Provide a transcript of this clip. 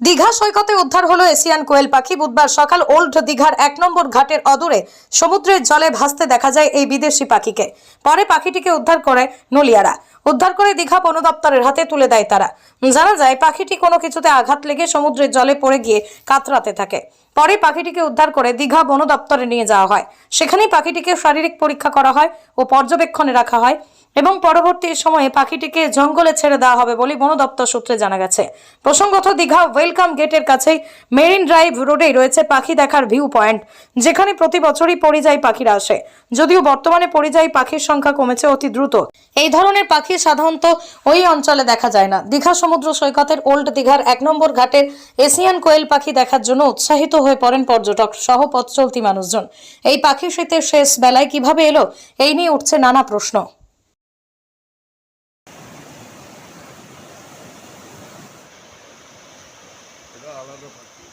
দীঘা সৈকতে উদ্ধার হলো এশিয়ান কোয়েল পাখি। বুধবার সকাল ওল্ড দীঘার এক নম্বর ঘাটের অদূরে সমুদ্রের জলে ভাসতে দেখা যায় এই বিদেশি পাখিকে। পরে পাখিটিকে উদ্ধার করে নলিয়ারা। উদ্ধার করে দীঘা বন দপ্তরের হাতে তুলে দেয় তারা। জানা যায়, পাখিটি কোনো কিছুতে আঘাত লেগে সমুদ্রের জলে পড়ে গিয়ে কাতরাতে থাকে। পরে পাখিটিকে উদ্ধার করে দীঘা বন দপ্তরে নিয়ে যাওয়া হয়। সেখানেই পাখিটিকে শারীরিক পরীক্ষা করা হয় ও পর্যবেক্ষণে রাখা হয়। এবং পরবর্তী সময়ে পাখিটিকে জঙ্গলে ছেড়ে দেওয়া হবে বলে বন দপ্তর সূত্রে জানা গেছে। প্রসঙ্গত, দীঘা ওয়েলকাম গেটের কাছেই মেরিন ড্রাইভ রোডেই রয়েছে পাখি দেখার ভিউ পয়েন্ট, যেখানে প্রতি বছরই পরিযায়ী পাখিরা আসে। যদিও বর্তমানে পরিযায়ী পাখির সংখ্যা কমেছে অতি দ্রুত। এই ধরনের পাখি সাধারণত ওই অঞ্চলে দেখা যায় না। দীঘা সমুদ্র সৈকতের ওল্ড দীঘার এক নম্বর ঘাটের এশিয়ান কোয়েল পাখি দেখার জন্য উৎসাহিত হয়ে পড়েন পর্যটক, সহ পথ চলতি মানুষজন। এই পাখি শীতের শেষ বেলায় কীভাবে এলো, এই নিয়ে উঠছে নানা প্রশ্ন। আলাদা পাখি?